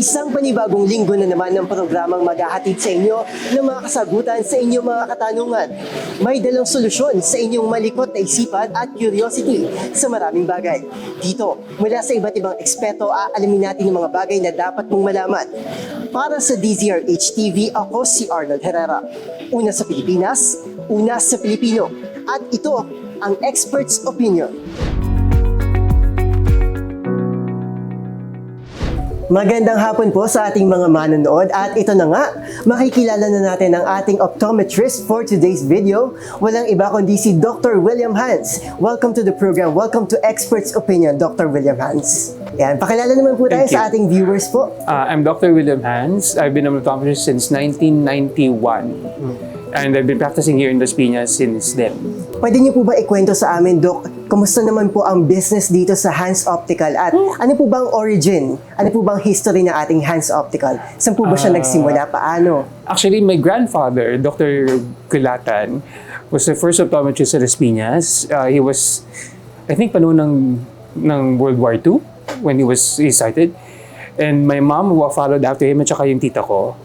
Isang panibagong linggo na naman ng programang maghahatid sa inyo ng mga kasagutan sa inyong mga katanungan. May dalang solusyon sa inyong malikot na isipan at curiosity sa maraming bagay. Dito, mula sa iba't ibang eksperto, aalamin natin ang mga bagay na dapat mong malaman. Para sa DZRH TV, ako si Arnold Herrera. Una sa Pilipinas, una sa Pilipino. At ito ang Expert's Opinion. Magandang hapon po sa ating mga manonood at ito na nga, makikilala na natin ang ating optometrist for today's video. Walang iba kundi si Dr. William Hans. Welcome to the program. Welcome to Expert's Opinion, Dr. William Hans. Yan, pakilala naman po tayo Thank sa ating viewers po. Uh, I'm Dr. William Hans. I've been an optometrist since 1991. And I've been practicing here in Las Piñas since then. Pwede niyo po ba ikwento sa amin, Doc, kumusta naman po ang business dito sa Hans Optical at ano po bang origin? Ano po bang history ng ating Hans Optical? Saan po ba siya Ah. nagsimula? Paano? Actually, my grandfather, Dr. Kulatan, was the first optometrist sa Las Piñas. Uh, he was, I think, panoon ng, ng World War II when he was he started. And my mom who followed after him at saka yung tita ko.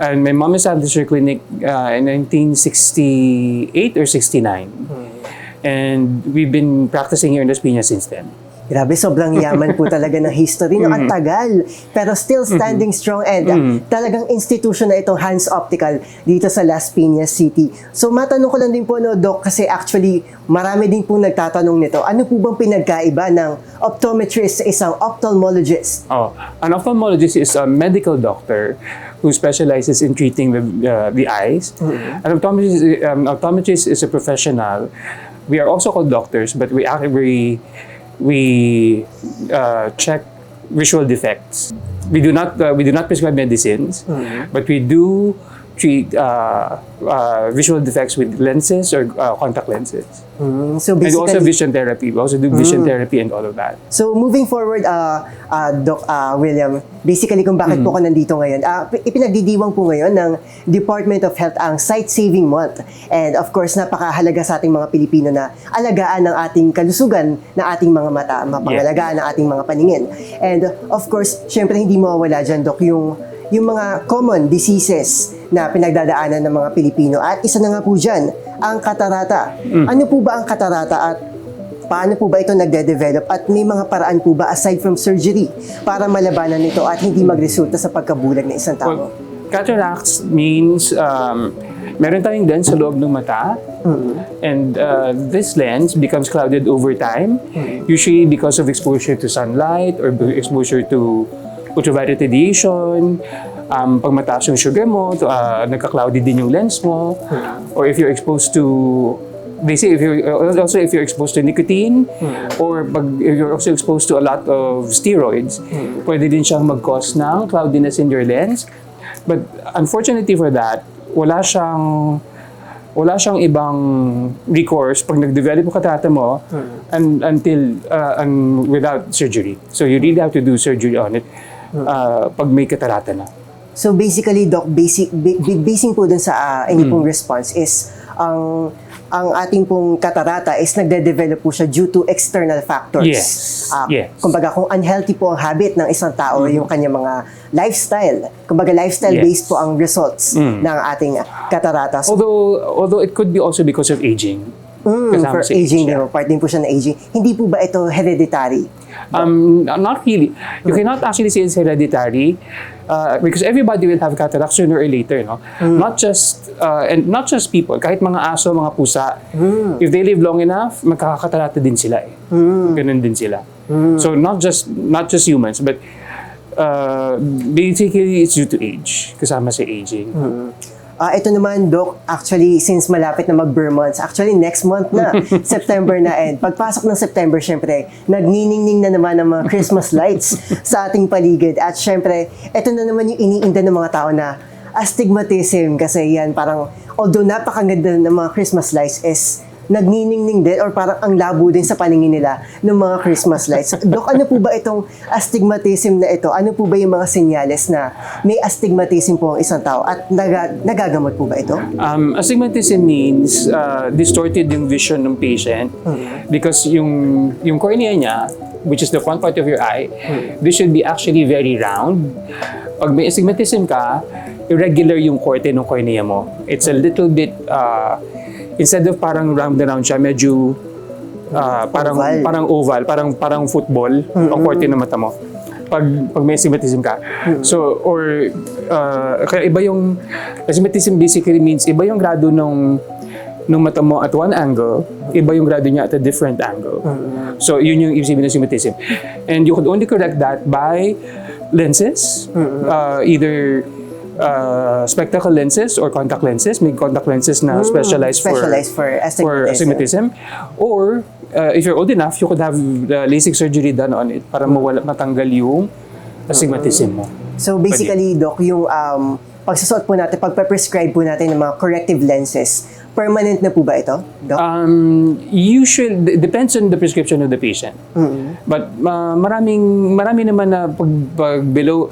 And my mom established her clinic uh, in 1968 or 69. And we've been practicing here in Las Piñas since then. Grabe, sobrang yaman po talaga ng history. No, ang tagal. Pero still standing strong and uh, talagang institution na itong Hans Optical dito sa Las Piñas City. So matanong ko lang din po, no, Doc, kasi actually marami din po nagtatanong nito. Ano po bang pinagkaiba ng optometrist sa isang ophthalmologist? Oh, an ophthalmologist is a medical doctor who specializes in treating the, uh, the eyes. An optometrist, um, optometrist is a professional. We are also called doctors, but we actually we uh, check visual defects. We do not uh, we do not prescribe medicines, but we do treat uh, uh, visual defects with lenses or uh, contact lenses. Mm, so And also basically, vision therapy. We also do vision therapy and all of that. So moving forward, uh, uh, Doc uh, William, basically kung bakit po ako nandito ngayon, uh, ipinagdidiwang po ngayon ng Department of Health ang Sight Saving Month. And of course, napakahalaga sa ating mga Pilipino na alagaan ng ating kalusugan ng ating mga mata, mapangalagaan ng ating mga paningin. And of course, syempre hindi mawawala dyan, Doc, yung yung mga common diseases na pinagdadaanan ng mga Pilipino. At isa na nga po dyan, ang katarata. Ano po ba ang katarata at Paano po ba ito nagde-develop at may mga paraan po ba aside from surgery para malabanan ito at hindi magresulta sa pagkabulag ng isang tao? Well, cataracts means um, meron tayong lens sa loob ng mata and uh, this lens becomes clouded over time usually because of exposure to sunlight or exposure to ultraviolet radiation um, pag mataas yung sugar mo to, uh, nagka-cloudy din yung lens mo. Or if you're exposed to they say if you're uh, also if you're exposed to nicotine or pag if you're also exposed to a lot of steroids pwede din siyang mag-cause ng cloudiness in your lens. But unfortunately for that wala siyang wala siyang ibang recourse pag nag-develop yung katata mo and, until uh, and without surgery. So you really have to do surgery on it uh, pag may katarata na. So basically, Doc, basic, ba- ba- basing po dun sa uh, inyo pong response is ang ang ating pong katarata is nagde-develop po siya due to external factors. Yes. Ah, Yes. Kumbaga, kung unhealthy po ang habit ng isang tao, yung kanyang mga lifestyle. Kumbaga, lifestyle-based Yes. po ang results ng ating katarata. So, Although although it could be also because of aging. Mm, kasama for age aging, siya. part din po siya ng aging. Hindi po ba ito hereditary? Um, not really. You cannot actually say it's hereditary uh, because everybody will have cataract sooner or later, no? Not just uh, and not just people, kahit mga aso, mga pusa. If they live long enough, magkakakatarata din sila eh. Ganun din sila. So not just not just humans, but uh, basically it's due to age, kasama sa aging. Ah, ito naman, Doc, actually, since malapit na mag-Burr months, actually, next month na, September na, and pagpasok ng September, syempre, nagniningning na naman ng mga Christmas lights sa ating paligid. At syempre, ito na naman yung iniinda ng mga tao na astigmatism, kasi yan, parang, although napakaganda ng mga Christmas lights, is nagniningning din or parang ang labo din sa paningin nila ng mga Christmas lights. Dok, ano po ba itong astigmatism na ito? Ano po ba yung mga senyales na may astigmatism po ang isang tao at naga, nagagamot po ba ito? Um, astigmatism means uh, distorted yung vision ng patient because yung yung cornea niya which is the front part of your eye, this should be actually very round. Pag may astigmatism ka, irregular yung korte ng cornea mo. It's a little bit, uh, instead of parang round na round siya, medyo uh, parang Oval. parang oval, parang parang football ang korte ng mata mo. Pag pag may astigmatism ka. So or uh, kaya iba yung astigmatism basically means iba yung grado nung nung mata mo at one angle, iba yung grado niya at a different angle. So yun yung ibig sabihin ng astigmatism. And you could only correct that by lenses, uh, either uh, spectacle lenses or contact lenses. May contact lenses na specialized, Specialized for for astigmatism. astigmatism. Or, uh, if you're old enough, you could have the LASIK surgery done on it para mawala, matanggal yung astigmatism mo. So basically, Doc, yung um, pagsusot po natin, pagpe-prescribe po natin ng mga corrective lenses, permanent na po ba ito, Doc? Um, you should, d- depends on the prescription of the patient. But uh, maraming, marami naman na pag, pag below,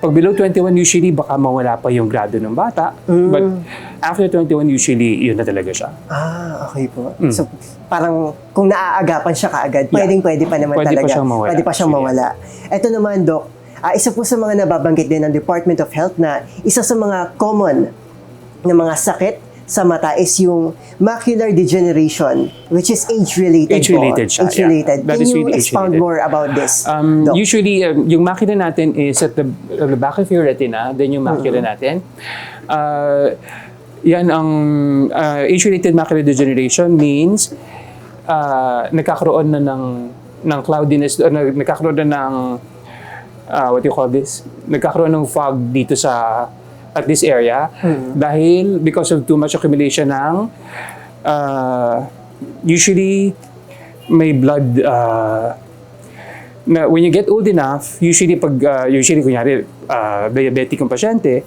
pag below 21 usually baka mawala pa yung grado ng bata. But after 21 usually yun na talaga siya. Ah, okay po. So, parang kung naaagapan siya kaagad, pwedeng pwede pa naman Pwede pa talaga. siyang mawala, Pwede pa siyang mawala. Ito naman, Doc, ah, isa po sa mga nababanggit din ng Department of Health na isa sa mga common na mga sakit sa mata is yung macular degeneration, which is age-related Age-related siya, yeah. Age-related. That Can you really expound more about this, Um, Doc? usually, um, yung makina natin is at the, at the back of your retina, then yung makina natin. Uh, yan ang uh, age-related macular degeneration means uh, nagkakaroon na ng ng cloudiness, uh, nag- nagkakaroon na ng uh, what do you call this? Nagkakaroon ng fog dito sa at this area dahil because of too much accumulation ng uh, usually may blood uh, na when you get old enough, usually pag uh, usually kunyari uh, diabetic ang pasyente,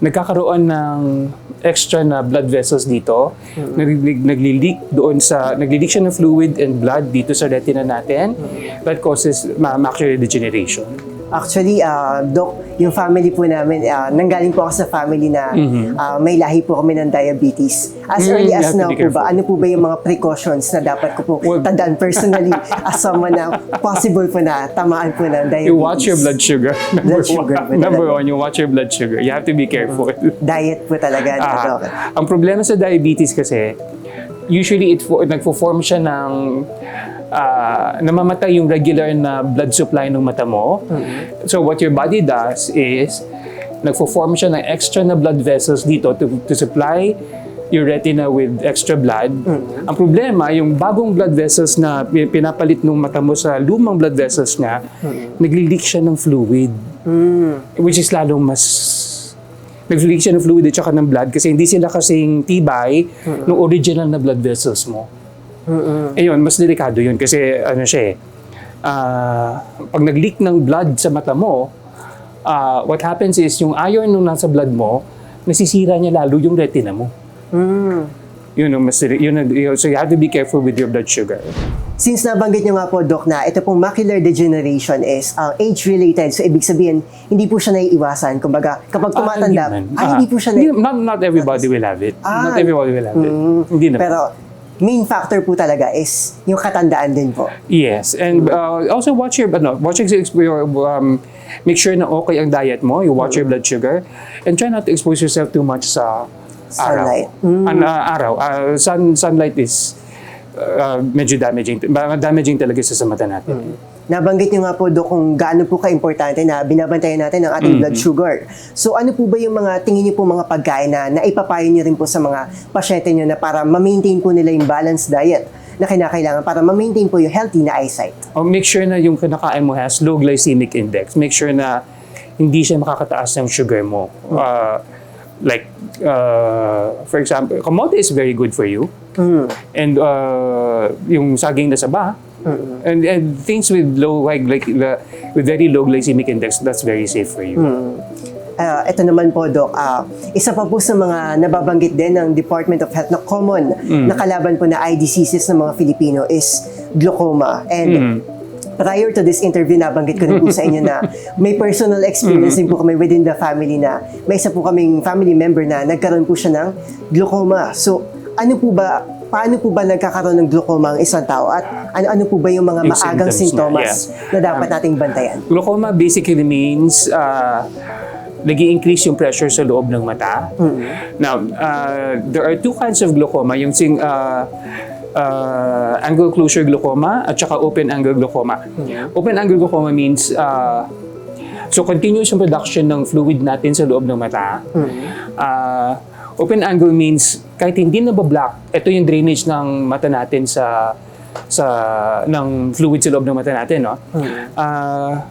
nagkakaroon ng extra na blood vessels dito, nagli- nagli-leak doon sa nagli-leak siya ng fluid and blood dito sa retina natin that causes ma- macular degeneration. Actually, ah, Doc, yung family po namin, ah, nanggaling po ako sa family na ah, may lahi po kami ng diabetes. As Mm, early as now po ba, ano po ba yung mga precautions na dapat ko po Well- tandaan personally as someone na possible po na tamaan po ng diabetes? You watch your blood sugar. Number Blood sugar one. Number one, you watch your blood sugar. You have to be careful. Diet po talaga, Ah, Doc. ang problema sa diabetes kasi, usually it fo- nagfo-form siya ng ah, namamatay yung regular na blood supply ng mata mo. So what your body does is nagfo-form siya ng extra na blood vessels dito to, to supply your retina with extra blood. Ang problema, yung bagong blood vessels na pi- pinapalit ng mata mo sa lumang blood vessels niya, nagli-leak siya ng fluid. Which is lalong mas nag-leak siya ng fluid at saka ng blood kasi hindi sila kasing tibay ng original na blood vessels mo. Ayun, mas delikado yun kasi ano siya eh, ah, pag nag-leak ng blood sa mata mo, ah, what happens is yung iron nung nasa blood mo, nasisira niya lalo yung retina mo. Yun, ang mas, yun, ang- yun, so you have to be careful with your blood sugar. Since nabanggit nyo nga po, Doc, na ito pong macular degeneration is uh, age-related. So, ibig sabihin, hindi po siya naiiwasan. Kumbaga, kapag Ah, tumatanda, hindi naman. ah, Ah, hindi po siya hindi- nai- not, not everybody will have it. Ah, not everybody will have it. Hindi naman. Pero, main factor po talaga is yung katandaan din po. Yes, and uh, also watch your ano, watch your, um, make sure na okay ang diet mo. You watch your blood sugar, and try not to expose yourself too much sa Sunlight. araw. An, uh, araw, uh, sun sunlight is uh, medyo damaging, ma- damaging talaga sa sa mata natin. Nabanggit nyo nga po, Dok, kung gaano po ka-importante na binabantayan natin ang ating blood sugar. So, ano po ba yung mga, tingin nyo po mga pagkain na naipapayo nyo rin po sa mga pasyente nyo na para ma-maintain po nila yung balanced diet na kinakailangan para ma-maintain po yung healthy na eyesight? Oh, make sure na yung kinakain mo has low glycemic index. Make sure na hindi siya makakataas ng sugar mo. Uh, like, uh, for example, kamote is very good for you. And uh, yung saging na saba. And, and things with low, like, like, the- with very low glycemic index, that's very safe for you. Ah, ito naman po, Doc, ah, isa pa po sa mga nababanggit din ng Department of Health na common na kalaban po na eye diseases ng mga Filipino is glaucoma. And prior to this interview, nabanggit ko rin po sa inyo na may personal experience din po kami within the family na may isa po kaming family member na nagkaroon po siya ng glaucoma. So, ano po ba paano po ba nagkakaroon ng glaucoma ang isang tao at ano-ano po ba yung mga Yung maagang symptoms sintomas niya, na dapat nating bantayan? Glaucoma basically means uh, nag increase yung pressure sa loob ng mata. Now, uh, there are two kinds of glaucoma. Yung sing, uh, uh, angle closure glaucoma at saka open angle glaucoma. Open angle glaucoma means uh, so continuous yung production ng fluid natin sa loob ng mata. Uh, open angle means kahit hindi na block ito yung drainage ng mata natin sa sa ng fluid sa loob ng mata natin, no? Ah,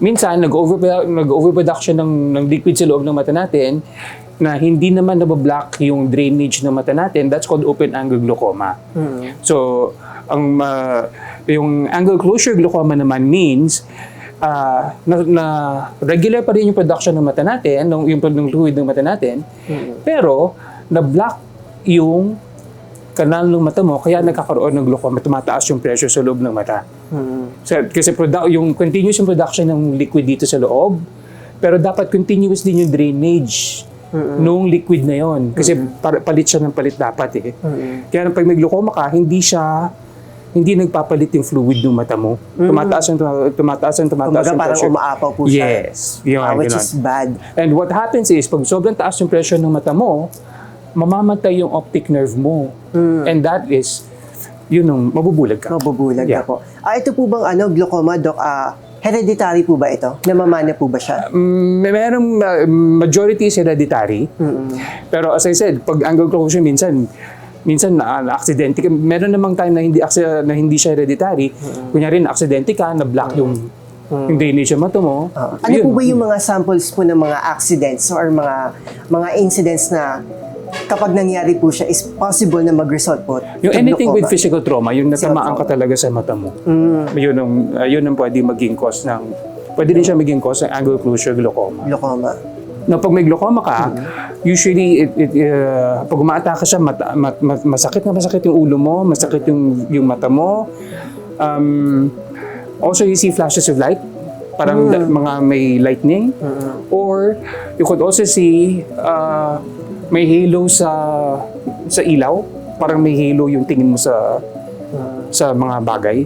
minsan nag-over nag-overproduction ng ng liquid sa loob ng mata natin na hindi naman nabablock yung drainage ng mata natin, that's called open angle glaucoma. So, ang ah, yung angle closure glaucoma naman means ah, na, na regular pa rin yung production ng mata natin, ng, yung, yung fluid ng mata natin, pero na-block yung kanal ng mata mo, kaya nagkakaroon ng glaucoma, tumataas yung pressure sa loob ng mata. So, kasi produ- yung continuous yung production ng liquid dito sa loob, pero dapat continuous din yung drainage nung liquid na yon kasi par- palit siya ng palit dapat eh. Kaya pag may glaucoma ka, hindi siya hindi nagpapalit yung fluid ng mata mo. Tumataas yung tumataas yung tumataas Kumbaga yung parang pressure. umaapaw po siya. Yes. Yung Ah, which ganun. is bad. And what happens is, pag sobrang taas yung pressure ng mata mo, mamamatay yung optic nerve mo. And that is, yun yung mabubulag ka. Mabubulag Yeah. po. Ah, ito po bang ano, glaucoma, Doc? Ah, hereditary po ba ito? Namamana po ba siya? Mm, may merong uh, majority is hereditary. Pero as I said, pag angle closure minsan minsan na, na aksidente ka. Meron namang time na hindi akse- na hindi siya hereditary. Kunyari na aksidente ka, na block yung yung drainage ng mata mo. Ah, ano Yun. po ba yung mga samples po ng mga accidents or mga mga incidents na kapag nangyari po siya is possible na mag-result po Yung to anything with physical trauma, yung natamaan ka talaga sa mata mo. Mm. Yun ang uh, yun ang pwede maging cause ng pwede din siya maging cause ng angle closure glaucoma. glaucoma. Na pag may glaucoma ka, usually it, it, uh, pag umaatake siya mata, mat, mat- masakit na masakit yung ulo mo, masakit yung yung mata mo. Um, also you see flashes of light, parang da- mga may lightning. Or you could also see uh, may halo sa sa ilaw, parang may halo yung tingin mo sa sa mga bagay.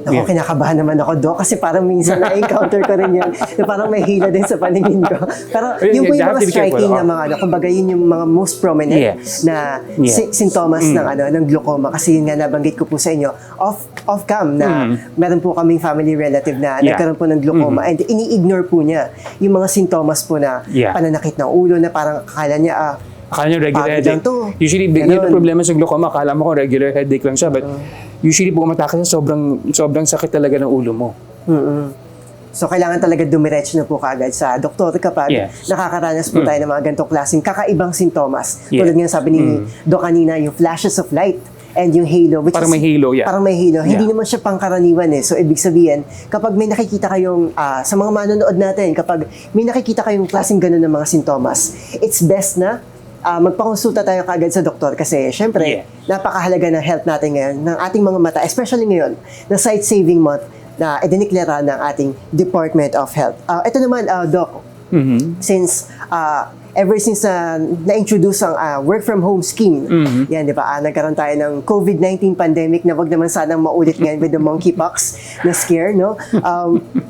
Ako, Yeah. kinakabahan naman ako, Doc, kasi parang minsan na-encounter ko rin yan, na parang may hila din sa paningin ko. Pero yun po yung mga striking na mga, ano, kumbaga yun yung mga most prominent Yes. na Yes. si- sintomas Mm. ng, ano, ng glaucoma. Kasi yun nga nabanggit ko po sa inyo, off, off-cam na meron po kaming family relative na Mm. Yeah. Nagkaroon po ng glaucoma and ini-ignore po niya yung mga sintomas po na Yeah. pananakit ng ulo na parang akala niya, ah, Akala nyo regular Pagod headache. Usually, yun ang problema sa glaucoma. Akala mo ko regular headache lang siya. But usually, pag umatake siya, sobrang, sobrang sakit talaga ng ulo mo. mm So, kailangan talaga dumiretso na po kaagad sa doktor kapag Yes. nakakaranas po tayo ng mga ganitong klaseng kakaibang sintomas. Yeah. Tulad nga sabi ni Doc kanina, yung flashes of light and yung halo. Which Parang is- may halo, yeah. Parang may halo. Hindi Yeah. naman siya pangkaraniwan eh. So, ibig sabihin, kapag may nakikita kayong, ah, sa mga manonood natin, kapag may nakikita kayong klaseng ganun ng mga sintomas, it's best na ah, magpakonsulta tayo kaagad sa doktor kasi syempre, Yeah. napakahalaga ng health natin ngayon, ng ating mga mata, especially ngayon, na Sight Saving Month na idiniklara ng ating Department of Health. Ah, ito naman, ah, Doc, Mhm. since ah, ever since na na-introduce ang ah, work from home scheme, yan, di ba? Ah, nagkaroon tayo ng COVID-19 pandemic na wag naman sanang maulit ngayon with the monkeypox na scare, no? Um,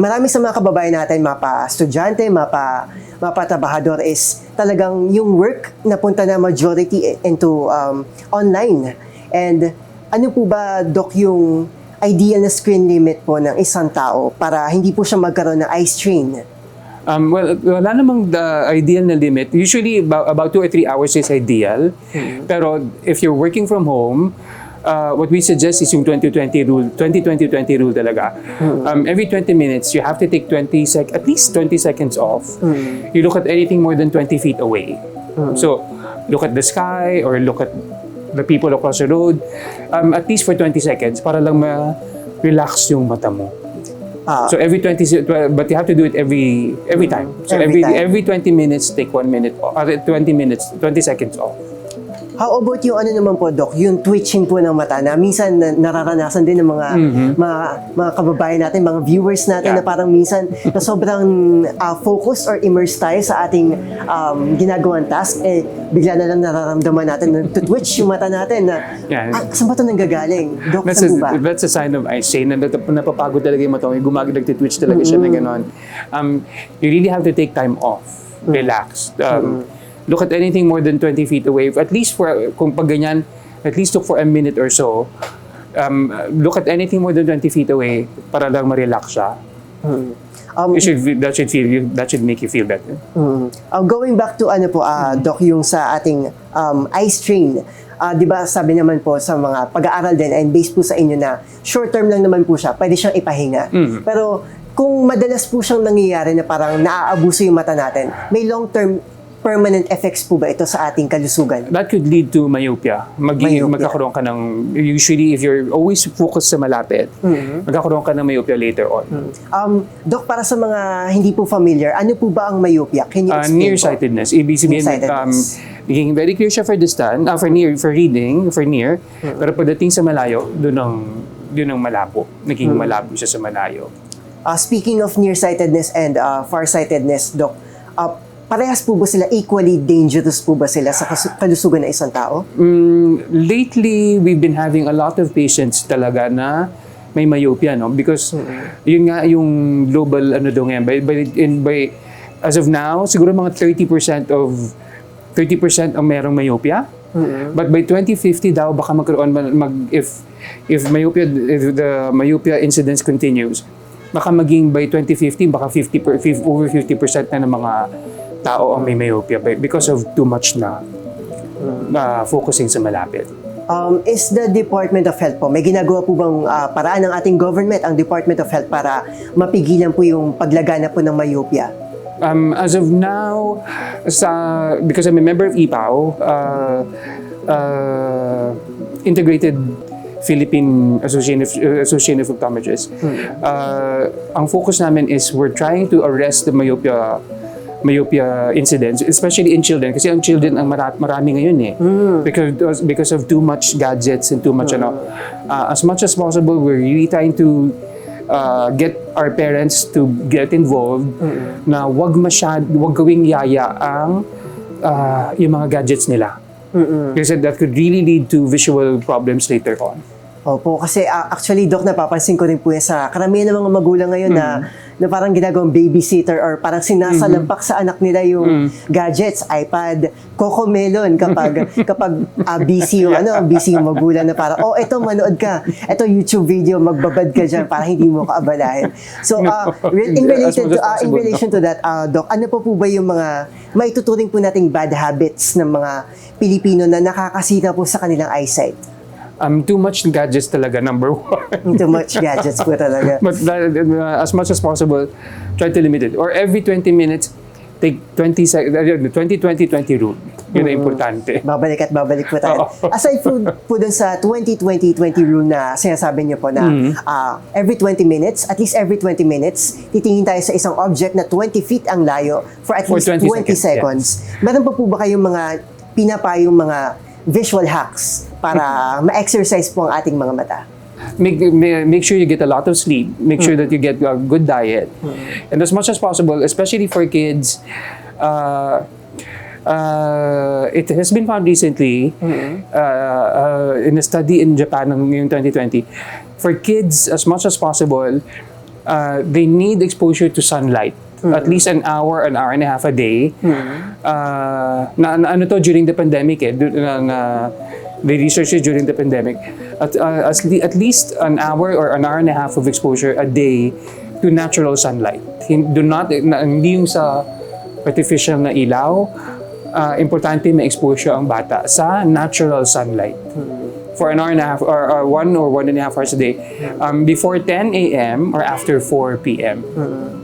marami sa mga kababayan natin, mapa estudyante, mapa mapa trabahador is talagang yung work napunta na majority into um, online. And ano po ba, Doc, yung ideal na screen limit po ng isang tao para hindi po siya magkaroon ng eye strain? Um, well, wala namang the ideal na limit. Usually, about, about two or three hours is ideal. Pero if you're working from home, uh, what we suggest is yung 20-20 rule, 20-20-20 rule talaga. Um, every 20 minutes, you have to take 20 sec, at least 20 seconds off. You look at anything more than 20 feet away. So, look at the sky or look at the people across the road, um, at least for 20 seconds para lang ma-relax yung mata mo. Ah, So every 20 se- tw- but you have to do it every every time. So Every every time. every 20 minutes take 1 minute uh, 20 minutes 20 seconds off. How about yung ano naman po, Doc, yung twitching po ng mata na minsan na, nararanasan din ng mga, mga, mga kababayan natin, mga viewers natin Mm-hmm. Yeah. na parang minsan na sobrang ah, focused or immersed tayo sa ating um, ginagawang task, eh, bigla na lang nararamdaman natin na twitch yung mata natin na, Yeah. ah, saan ba ito nanggagaling? Doc, That's saan a, ba? that's a sign of eye strain na napapagod talaga yung mata mo. Yung Gumagad, nagtitwitch talaga siya na gano'n. Um, you really have to take time off. Relax. Um, Look at anything more than 20 feet away. At least for, kung pag ganyan, at least look for a minute or so. Um, look at anything more than 20 feet away para lang ma-relax siya. Um, You should, that should feel you, that should make you feel better. Mm. Uh, going back to ano po, ah, Doc, yung sa ating um, eye strain, ah, di ba sabi naman po sa mga pag-aaral din and based po sa inyo na short term lang naman po siya, pwede siyang ipahinga. Pero kung madalas po siyang nangyayari na parang naaabuso yung mata natin, may long term permanent effects po ba ito sa ating kalusugan? That could lead to myopia. Mag Myopia. Magkakaroon ka ng, usually if you're always focused sa malapit, magkakaroon ka ng myopia later on. Um, Doc, para sa mga hindi po familiar, ano po ba ang myopia? Can you Uh, explain po? nearsightedness. Ibig sabihin, um, naging very clear siya for distance, uh, for near, for reading, for near. Pero pagdating sa malayo, doon ang, doon ang malabo. Naging malabo siya sa malayo. Uh, speaking of nearsightedness and uh, farsightedness, Doc, uh, parehas po ba sila equally dangerous po ba sila sa kalusugan ng isang tao? Mm, lately, we've been having a lot of patients talaga na may myopia, no? Because yun nga yung global ano daw ngayon. By, by, in, by, as of now, siguro mga 30% of 30% ang merong myopia. But by 2050 daw baka magkaroon mag if if myopia if the myopia incidence continues baka maging by 2050 baka 50 per, 50 over 50% na ng mga tao ang may myopia because of too much na na focusing sa malapit. Um, is the Department of Health po, may ginagawa po bang ah, paraan ng ating government, ang Department of Health, para mapigilan po yung paglagana po ng myopia? Um, as of now, sa, because I'm a member of IPAO, uh, uh, Integrated Philippine Association of, Association of Optometrists, uh, ang focus namin is we're trying to arrest the myopia myopia incidents, especially in children. Kasi ang children ang mara- marami ngayon eh. Because, because of too much gadgets and too much ano. Uh, as much as possible, we're really trying to uh, get our parents to get involved na wag masyad, wag gawing yaya ang uh, yung mga gadgets nila. Kasi that could really lead to visual problems later on. Opo, kasi ah, actually, Doc, napapansin ko rin po yan sa karamihan ng mga magulang ngayon na, na parang ginagawang babysitter or parang sinasalampak sa anak nila yung gadgets, iPad, Coco Melon kapag kapag ah, busy yung ano, busy yung magulang na parang, oh, eto manood ka. Eto YouTube video, magbabad ka dyan para hindi mo kaabalahin. So, re- in related to, ah, in relation to that, ah, Doc, ano pa po ba yung mga maituturing po nating bad habits ng mga Pilipino na nakakasira po sa kanilang eyesight? Um, too much gadgets talaga, number one. Too much gadgets po talaga. But uh, as much as possible, try to limit it. Or every 20 minutes, take 20 seconds, 20-20-20 rule. Yun ang importante. Babalik at babalik po tayo. Oo. Aside po, po dun sa 20-20-20 rule na sinasabi niyo po na Mm-hmm. ah, every 20 minutes, at least every 20 minutes, titingin tayo sa isang object na 20 feet ang layo for at For least 20 20, seconds. Meron pa po ba kayong mga pinapayong mga visual hacks para ma-exercise po ang ating mga mata? make, ma- make sure you get a lot of sleep. Make sure that you get a good diet. And as much as possible, especially for kids, uh, uh, it has been found recently uh, uh, in a study in Japan ng yung 2020, for kids, as much as possible, uh, they need exposure to sunlight. At least an hour, an hour and a half a day. Uh, na, na ano to during the pandemic eh. Na, na, they researched it during the pandemic. At, uh, as le- at least an hour or an hour and a half of exposure a day to natural sunlight. Hin- Do not, na, hindi yung sa artificial na ilaw. Uh, importante may exposure ang bata sa natural sunlight for an hour and a half or, or one or one and a half hours a day um, before 10 a.m. or after 4 p.m.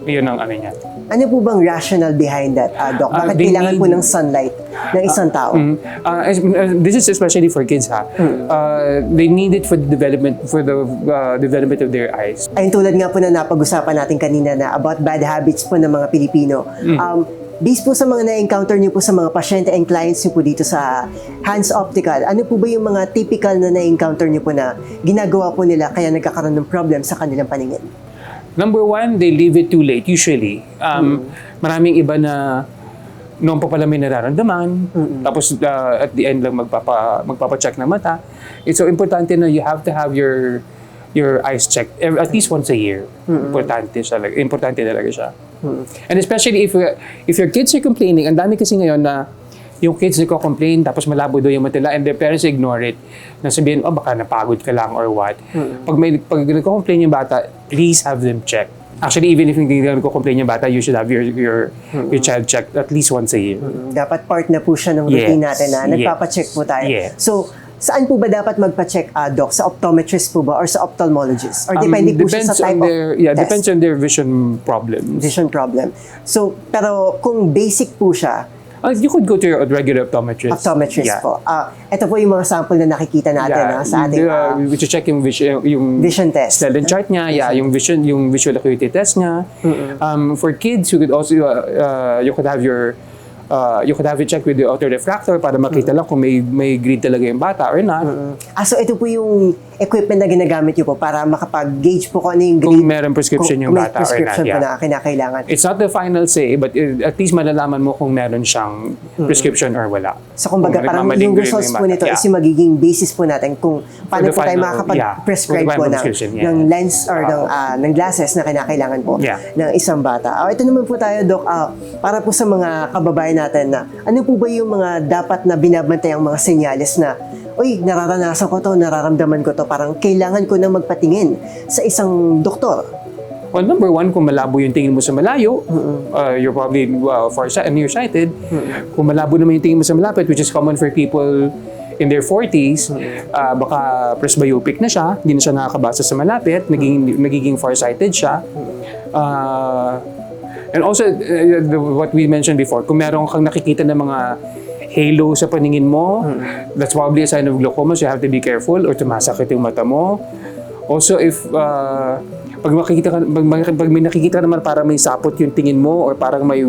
Yun ang ano niya. Ano po bang rational behind that, ah, Doc? Ah, Bakit they kailangan po need- ng sunlight ng isang tao? Mm. Uh, es- uh, this is especially for kids ha. Uh, they need it for the development for the uh, development of their eyes. Ayun tulad nga po na napag-usapan natin kanina na about bad habits po ng mga Pilipino. Um, based po sa mga na-encounter niyo po sa mga pasyente and clients niyo po dito sa Hands Optical, ano po ba yung mga typical na na-encounter niyo po na ginagawa po nila kaya nagkakaroon ng problem sa kanilang paningin? Number one, they leave it too late usually. Um, Maraming iba na noon pa pala may nararamdaman, tapos uh, at the end lang magpapa, magpapa-check ng mata. It's so importante na you have to have your your eyes checked at least once a year. Importante siya. like, Importante talaga siya. And especially if if your kids are complaining, ang dami kasi ngayon na yung kids nagko-complain tapos malabo daw yung mata nila and their parents ignore it. Na sabihin, oh baka napagod ka lang or what. Pag may pag nagko-complain yung bata, please have them checked. Actually, even if hindi ka nagko-complain yung bata, you should have your your your child checked at least once a year. Dapat part na po siya ng routine Yes, natin na nagpapacheck po tayo. yes. So, saan po ba dapat magpa-check, ah, Doc? Sa optometrist po ba or sa ophthalmologist? Or Um, depende po siya sa type their, of yeah, test? depends on their vision problems. vision problem. So, pero kung basic po siya, Uh, you could go to your regular optometrist. optometrist Yeah. po. Ah, ito po yung mga sample na nakikita natin Yeah, ah, sa ating uh, we check yung vision, yung vision test. Snellen chart niya, yeah, yung vision, yung visual acuity test niya. Um, for kids, you could also, uh, uh, you could have your, uh, you could have it checked with the autorefractor para makita lang kung may may grade talaga yung bata or not. Ah, so ito po yung equipment na ginagamit niyo po para makapag-gauge po kung ano yung Kung grade. meron prescription kung yung may bata or not, prescription po yeah. na kinakailangan. It's not the final say, but uh, at least malalaman mo kung meron siyang prescription or wala. So kumbaga Kung parang yung results po nito Yeah. is yung magiging basis po natin kung paano po tayo makakapag-prescribe yeah, po ng, prescription, yeah. ng lens or ng, ah, ng glasses na kinakailangan po Yeah. ng isang bata. Ah, ito naman po tayo, Doc, ah, para po sa mga kababayan natin na ano po ba yung mga dapat na binabantay ang mga senyales na Uy, nararanasan ko to, nararamdaman ko to, parang kailangan ko na magpatingin sa isang doktor. Well, number one, kung malabo yung tingin mo sa malayo, uh, you're probably uh, farsighted, nearsighted. Kung malabo naman yung tingin mo sa malapit, which is common for people in their 40s, uh, baka presbyopic na siya, hindi na siya nakakabasa sa malapit, naging, nagiging farsighted siya. Uh, and also, uh, what we mentioned before, kung meron kang nakikita ng mga halo sa paningin mo, that's probably a sign of glaucoma, so you have to be careful or tumasakit yung mata mo. Also, if uh, pag makikita ka, pag, pag, pag may nakikita ka naman parang may sapot yung tingin mo or parang may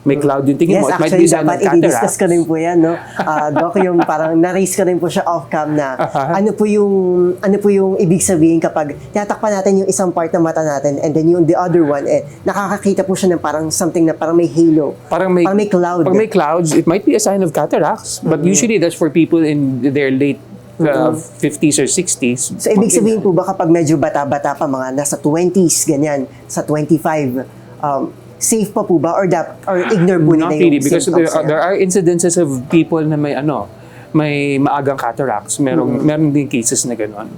may cloud yung tingin Yes, mo, it might actually, be a sign dapat i-discuss ko rin po yan, no? Ah, Doc, yung parang na-raise ko rin po siya off-cam na Aha. ano po yung ano po yung ibig sabihin kapag tinatakpan natin yung isang part ng mata natin and then yung the other one, eh, nakakakita po siya ng parang something na parang may halo. Parang may, Parang may cloud. Pag may clouds, it might be a sign of cataracts, but usually that's for people in their late uh, 50s or 60s. So, ibig sabihin po ba kapag medyo bata-bata pa, mga nasa 20s, ganyan, sa 25, um, safe pa po ba or, dap, or ignore po nila Not yung really, because symptoms there are, there are incidences of people na may ano, may maagang cataracts. Merong, meron din cases na gano'n.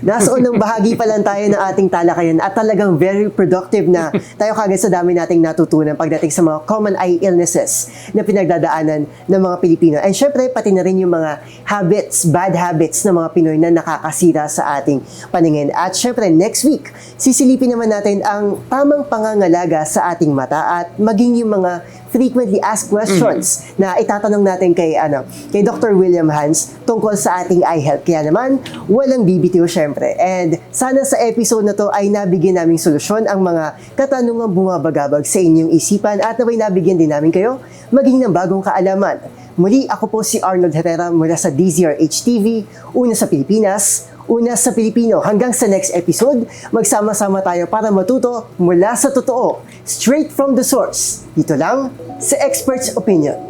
Nasa unang bahagi pa lang tayo ng ating talakayan at talagang very productive na tayo kagad sa dami nating natutunan pagdating sa mga common eye illnesses na pinagdadaanan ng mga Pilipino. And syempre, pati na rin yung mga habits, bad habits ng mga Pinoy na nakakasira sa ating paningin. At syempre, next week, sisilipin naman natin ang tamang pangangalaga sa ating mata at maging yung mga frequently asked questions na itatanong natin kay ano kay Dr. William Hans tungkol sa ating eye health. Kaya naman, walang bibitiw syempre. And sana sa episode na to ay nabigyan naming solusyon ang mga katanungang bumabagabag sa inyong isipan at naway nabigyan din namin kayo maging ng bagong kaalaman. Muli, ako po si Arnold Herrera mula sa DZRH TV, una sa Pilipinas, una sa Pilipino. Hanggang sa next episode, magsama-sama tayo para matuto mula sa totoo, straight from the source. Dito lang sa Expert's Opinion.